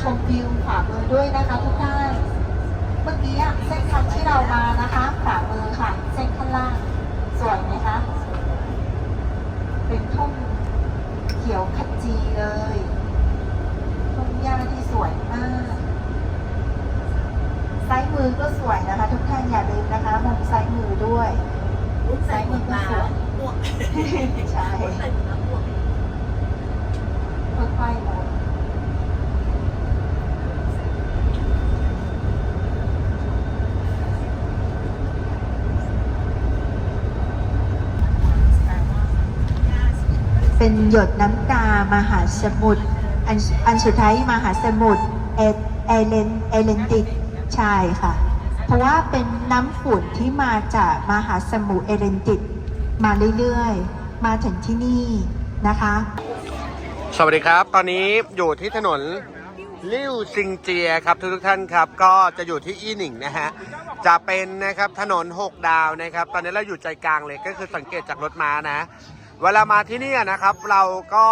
ชมวิวขวามือด้วยนะคะทุกท่าน เมื่อกี้อะเส้นทางที่เรามานะคะขวามือค่ะ เส้นข้างล่าง สวยไหมคะ เป็นทุ่งเขียวขจีเลยทุ่งหญ้าที่สวยมากซ้ายมือก็สวยนะคะ ทุกท่านอย่าลืมนะคะมุมซ้ายมือด้วยซ้ายมือก็สวยใช่ค่อยๆลง เป็นหยดน้ำตามหาสมุทรอันอันสุดท้ายมหาสมุทรเอเอเลนเอเลนติกใช่ค่ะ เพราะว่าเป็นน้ำฝนที่มาจากมหาสมุทรเอเลนติกมาเรื่อยๆ มาถึงที่นี่นะคะ สวัสดีครับ ตอนนี้อยู่ที่ถนนลิ่วซิงเจียครับทุกทุกท่านครับ ก็จะอยู่ที่อีหนิงนะฮะจะเป็นนะครับถนน 6 ดาวนะครับ ตอนนี้เราอยู่ใจกลางเลยก็คือสังเกตจากรถม้านะ เวลามาที่นี่นะครับ เราก็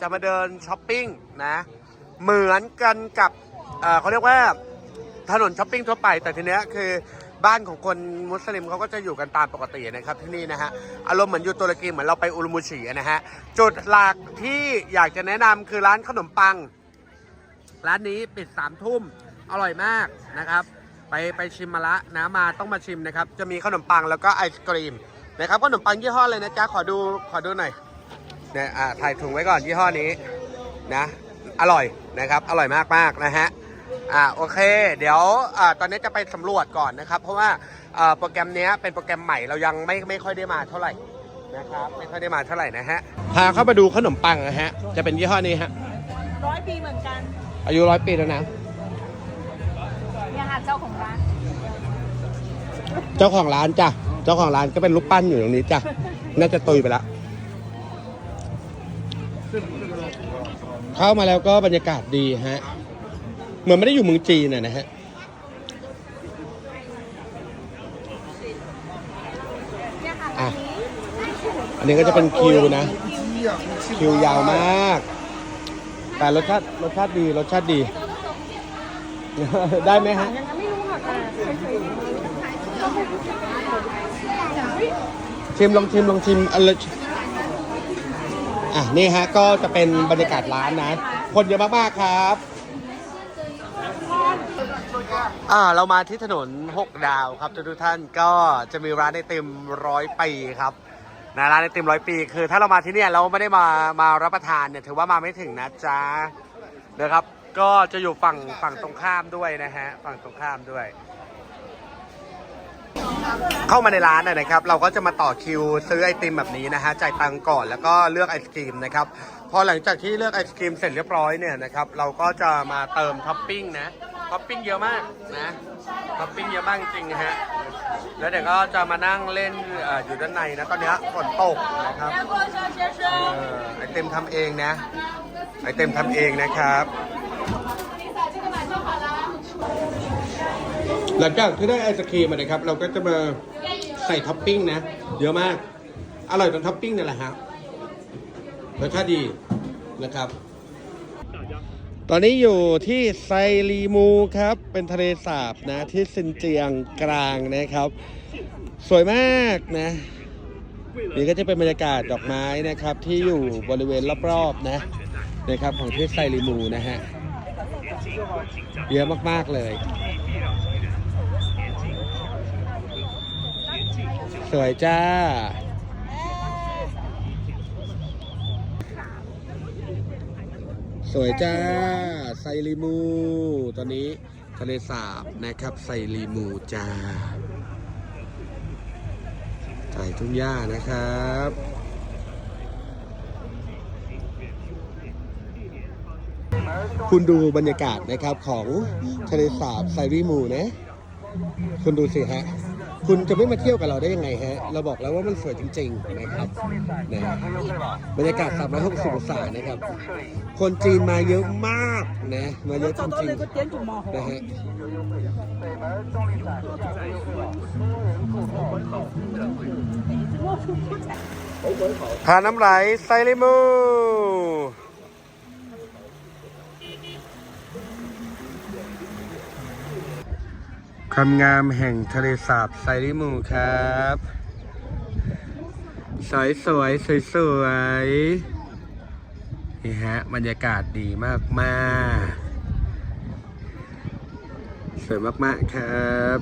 จะมาเดินช้อปปิ้งนะเหมือนกันกับเเขาเรียกว่าถนนช้อปปิ้งทั่วไป แต่ทีเนี้ยคือบ้านของคนมุสลิมเขาก็จะอยู่กันตามปกตินะครับที่นี่นะฮะอารมณ์เหมือนอยู่ตุรกีเหมือนเราไปอุลมุชีนะฮะจุดหลักที่อยากจะแนะนำคือร้านขนมปัง ร้านนี้ปิดสามทุ่มอร่อยมากนะครับ ไปไปชิมมาละนะมาต้องมาชิมนะครับ จะมีขนมปังแล้วก็ไอศกรีม นะครับขนมปังยี่ห้อเลยนะจ๊ะขอดูขอดูหน่อยเนี่ยอ่าถ่ายถุงไว้ก่อนยี่ห้อนี้นะอร่อยนะครับอร่อยมากๆนะฮะอ่าโอเค เดี๋ยวอ่าตอนนี้จะไปสำรวจก่อนนะครับ เพราะว่าอ่าโปรแกรมเนี้ยเป็นโปรแกรมใหม่เรายังไม่ไม่ค่อยได้มาเท่าไหร่นะครับไม่ค่อยได้มาเท่าไหร่นะฮะพาเข้ามาดูขนมปังนะฮะจะเป็นยี่ห้อนี้ฮะร้อยปีเหมือนกัน อายุร้อยปีแล้วนะเนี่ยค่ะเจ้าของร้าน เจ้าของร้านจ้ะ เจ้าของร้านก็เป็นรูปปั้นอยู่ตรงนี้จ้ะ น่าจะตุยไปแล้วเข้ามาแล้วก็บรรยากาศดีฮะ เหมือนไม่ได้อยู่เมืองจีนนะนะฮะเนี่ยค่ะอะ อันนี้ก็จะเป็นคิวนะ คิวยาวมาก แต่รสชาติรสชาติดีรสชาติดี ได้ไหมฮะ ไม่รู้ค่ะเคย ชิมลองชิมลองชิมอะไรอะนี่ฮะก็จะเป็นบรรยากาศร้านนะ คนเยอะมากๆครับ อ่าเรามาที่ถนน 6 ดาวครับทุกท่านก็จะมีร้านไอติมร้อยปีครับนะร้านไอติมร้อยปีคือ ถ้าเรามาที่เนี่ยเราไม่ได้มามารับประทานเนี่ยถือว่ามาไม่ถึงนะจ๊ะนะครับ ก็จะอยู่ฝั่งฝั่งตรงข้ามด้วยนะฮะฝั่งตรงข้ามด้วย เข้ามาในร้านนะครับ เราก็จะมาต่อคิวซื้อไอติมแบบนี้นะฮะจ่ายตังค์ก่อนแล้วก็เลือกไอศกรีมนะครับพอหลังจากที่เลือกไอศกรีมเสร็จเรียบร้อยเนี่ยนะครับเราก็จะมาเติมท็อปปิ้งนะท็อปปิ้งเยอะมากนะท็อปปิ้งเยอะมากจริงนะฮะแล้วเดี๋ยวก็จะมานั่งเล่นเอออยู่ด้านในนะตอนนี้ฝนตกนะครับเออไอติมทำเองนะไอติมทำเองนะครับ หลังจากที่ได้ไอศครีมมานะครับ เราก็จะมาใส่ท็อปปิ้งนะ เยอะมาก อร่อยตรงท็อปปิ้งนี่แหละฮะรสชาติดีนะครับ ตอนนี้อยู่ที่ไซรีมูครับ เป็นทะเลสาบนะ ที่ซินเจียงกลางนะครับ สวยมากนะนี่ก็จะเป็นบรรยากาศดอกไม้นะครับ ที่อยู่บริเวณรอบๆนะนะครับ ของที่ไซรีมูนะฮะเยอะมากๆเลย สวยจ้า สวยจ้า ไซริมู ตอนนี้ทะเลสาบนะครับ ไซริมูจ้าถ่ายทุ่งหญ้านะครับคุณดูบรรยากาศนะครับของทะเลสาบไซริมูนะ คุณดูสิฮะ คุณจะไม่มาเที่ยวกับเราได้ยังไงฮะ เราบอกแล้วว่ามันสวยจริงๆนะครับนะบรรยากาศ360องศานะครับ คนจีนมาเยอะมากนะ มาเยอะจริงๆนะฮะทาน้ำไหลไซริมู ความงามแห่งทะเลสาบไซริมูครับ สวยสวยสวยสวยๆนี่ฮะบรรยากาศดีมากมากๆสวยมากๆครับ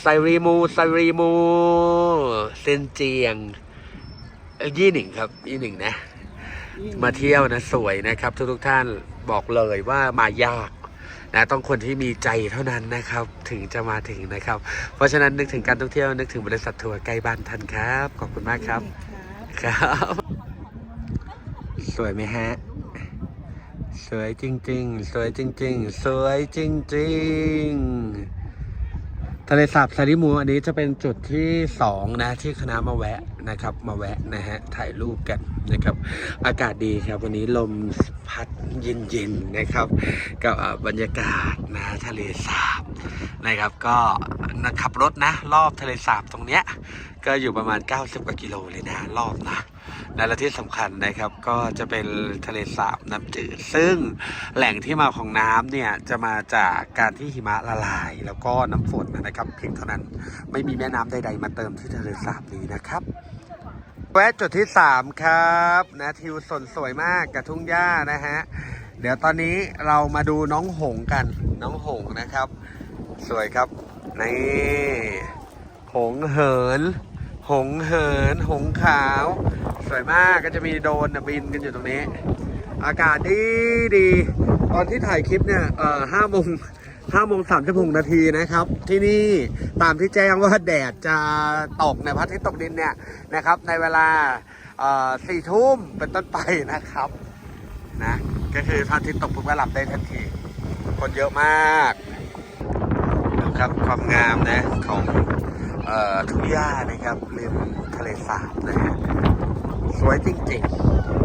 ไซรีมูไซรีมูเซนเจียง ยี่หนึ่งครับยี่หนึ่งนะ มาเที่ยวนะสวยนะครับ ทุกทุกๆท่านบอกเลยว่ามายากนะต้องคนที่มีใจเท่านั้นนะครับ ถึงจะมาถึงนะครับ เพราะฉะนั้นนึกถึงการท่องเที่ยวนึกถึงบริษัททัวร์ใกล้บ้านท่านครับ ขอบคุณมากครับครับ สวยไหมฮะสวยจริง ๆ สวยจริง ๆ สวยจริง ๆ ทะเลสาบซาริมูอันนี้จะเป็นจุดที่สองนะที่คณะมาแวะนะครับ มาแวะนะฮะถ่ายรูปกันนะครับ อากาศดีครับ วันนี้ลมพัดเย็นๆนะครับ กับบรรยากาศนะทะเลสาบนะครับ ก็นะขับรถนะ รอบทะเลสาบตรงเนี้ย ก็อยู่ประมาณ 90 กว่ากิโลเลยนะ รอบนะนะและที่สำคัญนะครับก็จะเป็นทะเลสาบน้ำจืด ซึ่งแหล่งที่มาของน้ำเนี่ยจะมาจากการที่หิมะละลาย แล้วก็น้ำฝนนะครับ เพียงเท่านั้นไม่มีแม่น้ำใดๆ มาเติมที่ทะเลสาบนี้นะครับแวะจุดที่ 3 ครับนะทิวสนสวยมากกับทุ่งหญ้านะฮะ เดี๋ยวตอนนี้เรามาดูน้องหงกันน้องหงนะครับ สวยครับนี่หงเหิน หงเหิน หงขาว สวยมากก็จะมีโดนบินกันอยู่ตรงนี้ อากาศดีดี ตอนที่ถ่ายคลิปเนี่ยเอ่อห้าโมงห้าโมงสามสิบหกนาทีนะครับ ที่นี่ตามที่แจ้งว่าแดดจะตกในพระอาทิตย์ตกดินเนี่ยนะครับ ในเวลาเอ่อสี่ทุ่มเป็นต้นไปนะครับนะก็คือพระอาทิตย์ตกปุ๊บก็หลับได้ทันที คนเยอะมากดูครับความงามนะของ ทุ่งหญ้านะครับริมทะเลสาบนะฮะสวยจริงๆ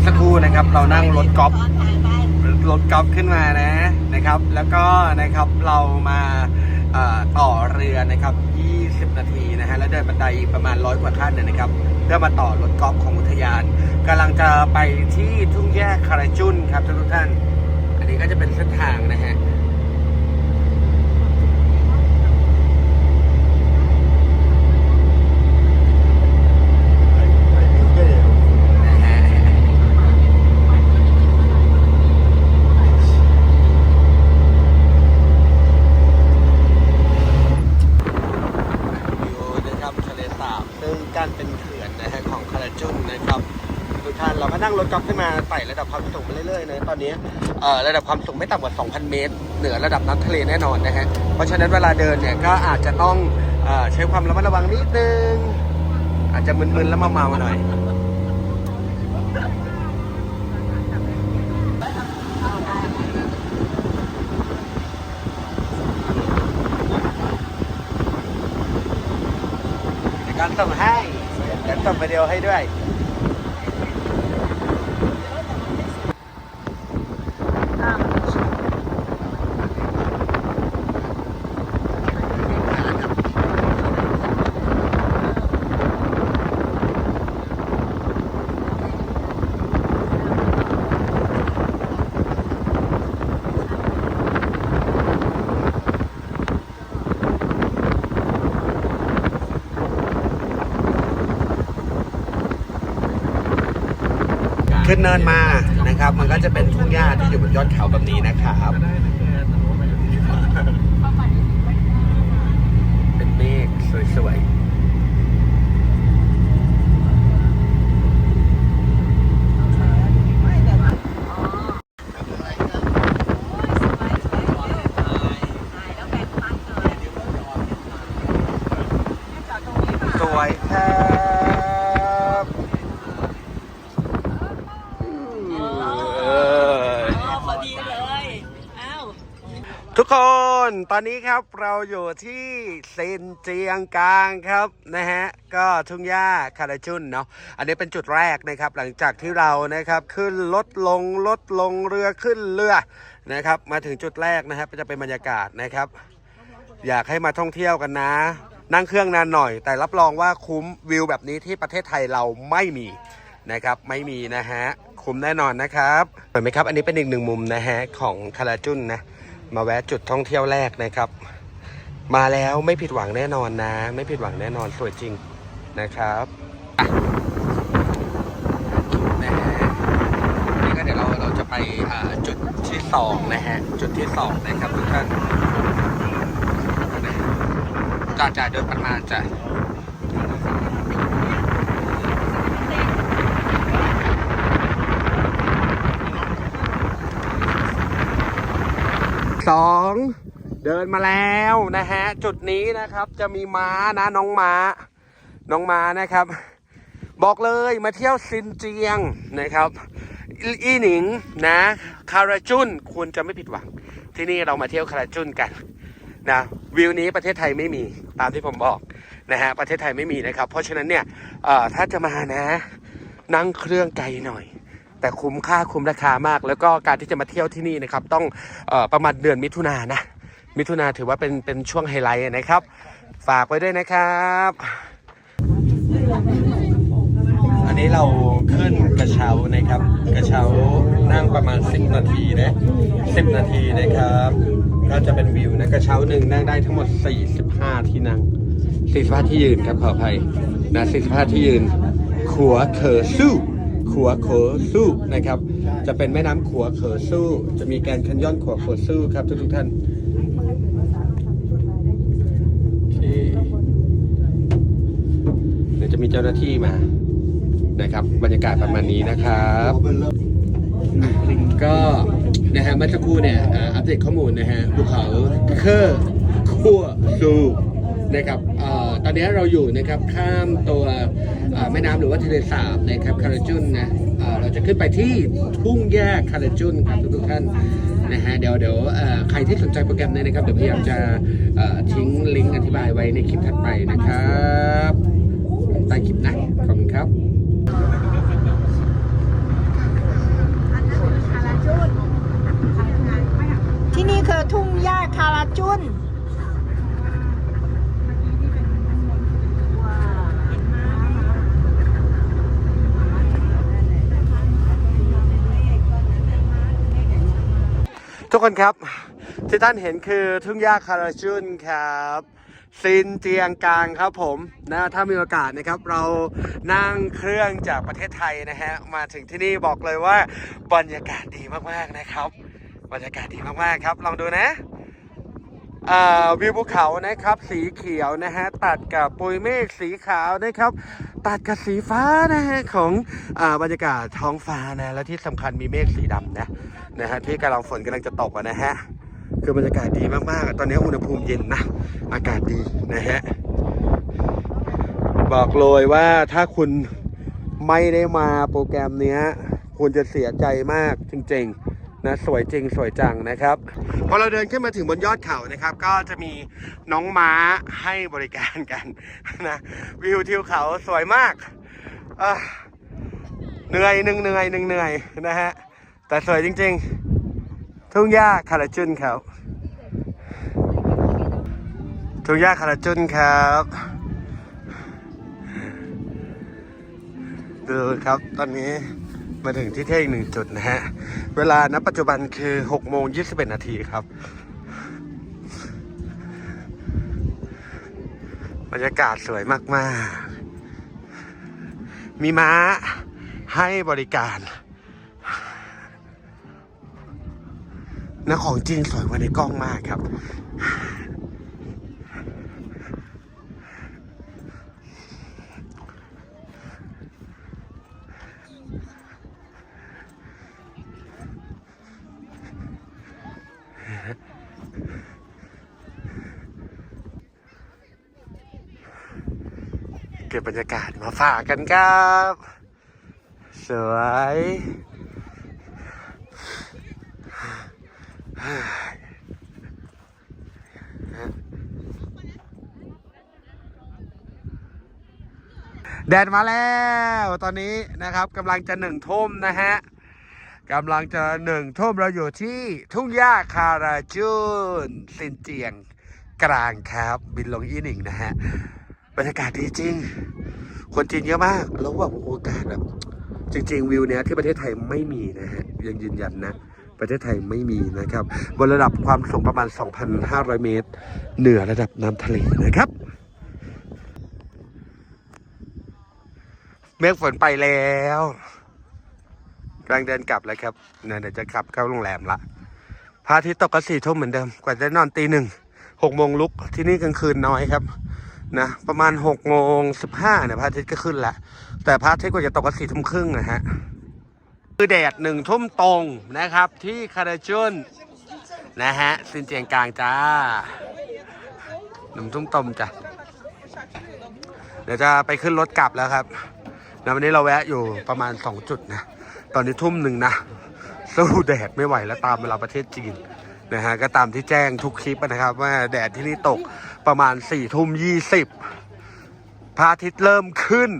อสักครู่นะครับ เรานั่งรถกอล์ฟรถกอล์ฟขึ้นมานะนะครับ แล้วก็นะครับเรามาต่อเรือนะครับ 20 นาทีนะฮะแล้วเดินบันไดประมาณร้อยกว่าขั้นเนี่ยนะครับ เพื่อมาต่อรถกอล์ฟของอุทยานกำลังจะไปที่ทุ่งแยกคาราจุนครับทุกท่าน อันนี้ก็จะเป็นเส้นทางนะฮะวิวนะครับทะเลสาบซึ่งกั้นเป็นเขื่อนนะฮะของคาราจุนนะครับ ทุกท่านเรา ก็นั่งรถกอล์ฟขึ้นมาไต่ระดับความสูงไปเรื่อยๆนะตอนนี้เอ่อระดับความสูงไม่ต่ำกว่า 2,000 เมตร เหนือระดับน้ำทะเลแน่นอนนะฮะเพราะฉะนั้นเวลาเดินเนี่ยก็อาจจะต้องเอ่อใช้ความระมัดระวังนิดนึง อาจจะมึนๆแล้วเมาๆหน่อยการส่งให้เดี๋ยวส่งวิดีโอให้ด้วย ขึ้นเนินมานะครับ มันก็จะเป็นทุ่งหญ้าที่อยู่บนยอดเขาแบบนี้นะครับ เป็นเมฆสวยๆ สวยครับเออ พอดีเลย อ้าว ทุกคนต อนนี้ครับเราอยู่ที่เซนเจียงกลางครับนะฮะก็ทุ่งหญ้าคาราจุนเนาะอันนี้เป็นจุดแรกนะครับ หลังจากที่เรานะครับขึ้นรถลงรถลงเรือขึ้นเรือนะครับ มาถึงจุดแรกนะครับ จะเป็นบรรยากาศนะครับ อยากให้มาท่องเที่ยวกันนะ นั่งเครื่องนานหน่อย แต่รับรองว่าคุ้มวิวแบบนี้ที่ประเทศไทยเราไม่มีนะครับไม่มีนะฮะคุ้มแน่นอนนะครับเห็นไหมครับ อันนี้เป็นอีกหนึ่งมุมนะฮะของคาราจุนนะ มาแวะจุดท่องเที่ยวแรกนะครับ มาแล้วไม่ผิดหวังแน่นอนนะ ไม่ผิดหวังแน่นอนสวยจริงนะครับนี่ก็เดี๋ยวเราเราจะไปจุดที่สองนะฮะ จุดที่สองนะครับทุกท่านจ่าจ่าโดยประมาณจะ สองเดินมาแล้วนะฮะ จุดนี้นะครับจะมีม้านะน้องม้า น้องม้านะครับ บอกเลยมาเที่ยวซินเจียงนะครับอีหนิงนะคาราจุนคุณจะไม่ผิดหวัง ที่นี่เรามาเที่ยวคาราจุนกันนะวิวนี้ประเทศไทยไม่มีตามที่ผมบอกนะฮะประเทศไทยไม่มีนะครับ เพราะฉะนั้นเนี่ยถ้าจะมานะ นั่งเครื่องไกลหน่อย แต่คุ้มค่าคุ้มราคามาก แล้วก็การที่จะมาเที่ยวที่นี่นะครับต้องออประมาณเดือนมิถุนายนนะ มิถุนาถือว่าเป็นเป็นช่วงไฮไลท์นะครับ ฝากไว้ด้วยนะครับ อันนี้เราขึ้นกระเช้านะครับ กระเช้านั่งประมาณ 10 นาทีนะ10 นาทีนะครับก็จะเป็นวิวนะกระเช้าหนึ่งนั่งได้ทั้งหมด 45 ที่นั่ง 45 ที่ยืนครับขออภัยนะ45 ที่ยืนขัวเคอสู้ ขัวเคอสู้นะครับ จะเป็นแม่น้ำขัวเคอสู้ จะมีแกรนคันยอนขัวเคอสู้ครับทุกทุกๆท่านเคเดี๋ยวจะมีเจ้าหน้าที่มานะครับ บรรยากาศประมาณนี้นะครับ ก็นะฮะเมื่อสักครู่เนี่ยอ่าอัปเดตข้อมูลนะฮะภูเขาเคอร์ขัวซูนะครับอ่อ ตอนนี้เราอยู่นะครับข้ามตัวแม่น้ำหรือว่าทะเลสาบนะครับคาราจุนนะเราจะขึ้นไปที่ทุ่งแยกคาราจุนครับทุกท่านนะฮะเดี๋ยวเดี๋ยวใครที่สนใจโปรแกรมนี้นะครับเดี๋ยวพยายามจะทิ้งลิงก์อธิบายไว้ในคลิปถัดไปนะครับใต้คลิปนะขอบคุณครับที่นี่คือทุ่งหญ้าคาราจุน ทุกคนครับ ที่ท่านเห็นคือทุ่งหญ้าคาราชุนครับซินเจียงกลางครับผมนะถ้ามีโอกาสนะครับ เรานั่งเครื่องจากประเทศไทยนะฮะ มาถึงที่นี่บอกเลยว่าบรรยากาศดีมากๆนะครับ บรรยากาศดีมากๆครับ ลองดูนะ วิวภูเขานะครับ สีเขียวนะฮะตัดกับปุยเมฆสีขาวนะครับ ตัดกับสีฟ้านะฮะของอบรรยากาศท้องฟ้านะและที่สำคัญมีเมฆสีดำนะนะฮะที่กำลังฝนกำลังจะตกนะฮะคือบรรยากาศดีมากๆ ตอนนี้อุณหภูมิเย็นนะอากาศดีนะฮะบอกเลยว่าถ้าคุณไม่ได้มาโปรแกรมเนี้ย คุณจะเสียใจมากจริงๆ นะสวยจริงสวยจังนะครับพอเราเดินขึ้นมาถึงบนยอดเขานะครับ ก็จะมีน้องม้าให้บริการกันนะวิวทิวเขาสวยมากเหนื่อยหนึ่งเหนื่อยหนึ่งเหนื่อยนะฮะแต่สวยจริง ๆ ทุ่งหญ้าคาราจุนครับทุ่งหญ้าคาราจุนครับดูครับตอนนี้ มาถึงที่เท่อีกหนึ่งจุดนะฮะ เวลาณปัจจุบันคือ6โมง21นาทีครับ บรรยากาศสวยมาก ๆ มีม้าให้บริการนะของจริงสวยกว่าในกล้องมากครับ รรยากาศมาฝากกันครับ สวย แดดมาแล้วตอนนี้นะครับกำลังจะหนึ่งทุ่มนะฮะกำลังจะหนึ่งทุ่มเราอยู่ที่ทุ่งหญ้าคาราจูนซินเจียงกลางครับ บินลงอีหนิงนะฮะ รรยากาศดีจริง คนจีนเยอะมาก แล้วแบบโอกาสแบบจริง ๆ วิวเนี้ยที่ประเทศไทยไม่มีนะฮะยังยืนยันนะ ประเทศไทยไม่มีนะครับบนระดับความสูงประมาณ 2,500 เมตร เหนือระดับน้ำทะเลนะครับ เมฆฝนไปแล้วกำลังเดินกลับแล้วครับเนี่ยเดี๋ยวจะกลับเข้าโรงแรมละพระอาทิตย์ตกก็สี่ทุ่มเหมือนเดิม กว่าจะนอนตีหนึ่งหกโมงลุกที่นี่กลางคืนน้อยครับ นะประมาณหกโมงสิบห้าเนี่ยพระอาทิตย์ก็ขึ้นละแต่พระอาทิตย์กว่าจะตกก็สี่ทุ่มครึ่งนะฮะคือแดดหนึ่งทุ่มตรงนะครับ ที่คาราจุนนะฮะซินเจียงกลางจ้าหนึ่งทุ่มตรงจ้ะเดี๋ยวจะไปขึ้นรถกลับแล้วครับแล้ววันนี้เราแวะอยู่ประมาณสองจุดนะ ตอนนี้ทุ่มหนึ่งนะสู้แดดไม่ไหวแล้วตามเวลาประเทศจีน นะฮะก็ตามที่แจ้งทุกคลิปนะครับ ว่าแดดที่นี่ตกประมาณสี่ทุ่มยี่สิบพระอาทิตย์เริ่มขึ้น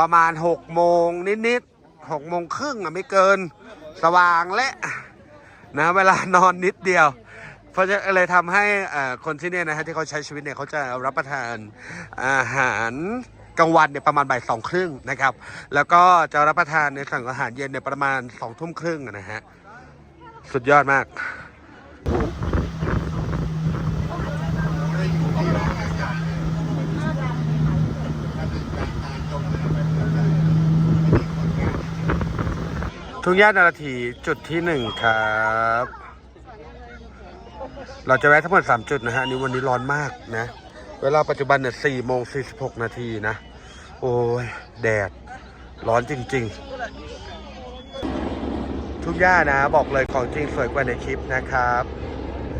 ประมาณหกโมงนิดๆหกโมงครึ่งอะไม่เกิน สว่างและนะเวลานอนนิดเดียว เพราะจะเลยทำให้คนที่เนี่ยนะฮะที่เขาใช้ชีวิตเนี่ยเขาจะรับประทานอาหารกลางวันเนี่ยประมาณบ่ายสองครึ่งนะครับ แล้วก็จะรับประทานในสั่งอาหารเย็นเนี่ยประมาณสองทุ่มครึ่งนะฮะ สุดยอดมาก ทุ่งหญ้านาทีจุดที่หนึ่งครับ เราจะแวะทั้งหมดสามจุดนะฮะนนี้วันนี้ร้อนมากนะ เวลาปัจจุบันเนี่ยสี่โมงสี่สิบหกนาทีนะ โอ้ย แดด ร้อนจริง ๆ ทุ่งหญ้านะ บอกเลยของจริงสวยกว่าในคลิปนะครับ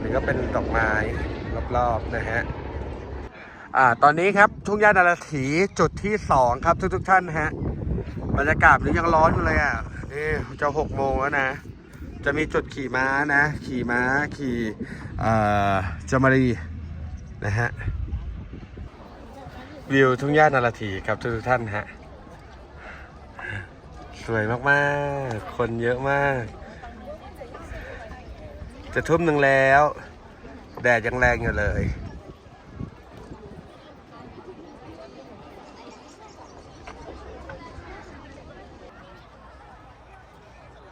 นี่ก็เป็นดอกไม้รอบๆนะฮะอ่าตอนนี้ครับทุ่งหญ้านาราถีจุดที่สองครับทุกๆท่านฮะบรรยากาศนี่ยังร้อนอยู่เลยอะ นี่จะหกโมงแล้วนะ จะมีจุดขี่ม้านะ ขี่ม้าขี่เอ่อจามารีนะฮะวิวทุ่งหญ้านาราธีครับทุกท่านฮะสวยมากๆ คนเยอะมาก จะทุ่มหนึ่งแล้ว แดดยังแรงอยู่เลย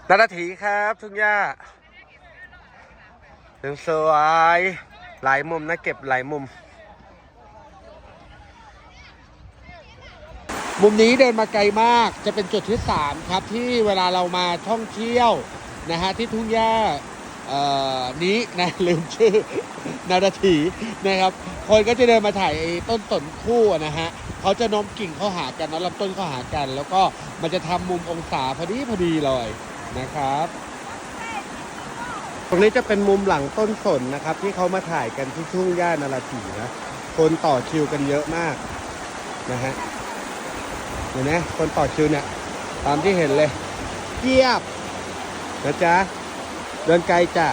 นาราถีครับทุ่งหญ้าถึงสวยหลายมุมนะเก็บหลายมุม มุมนี้เดินมาไกลมากจะเป็นจุดที่ 3 ครับที่เวลาเรามาท่องเที่ยวนะฮะที่ทุ่งหญ้านี้นะลืมชื่อนาราถีนะครับ คนก็จะเดินมาถ่ายต้นสนคู่นะฮะเขาจะโน้มกิ่งเข้าหากันนะลำต้นเข้าหากัน แล้วก็มันจะทำมุมองศาพอดีพอดีเลย นะครับ ตรงนี้จะเป็นมุมหลังต้นสนนะครับ ที่เขามาถ่ายกันที่ทุ่งหญ้านาราถีนะ คนต่อคิวกันเยอะมากนะฮะเห็นไหมคนต่อคิวเนี่ย ตามที่เห็นเลยเกียบนะจ๊ะเดินไกลจ้ะ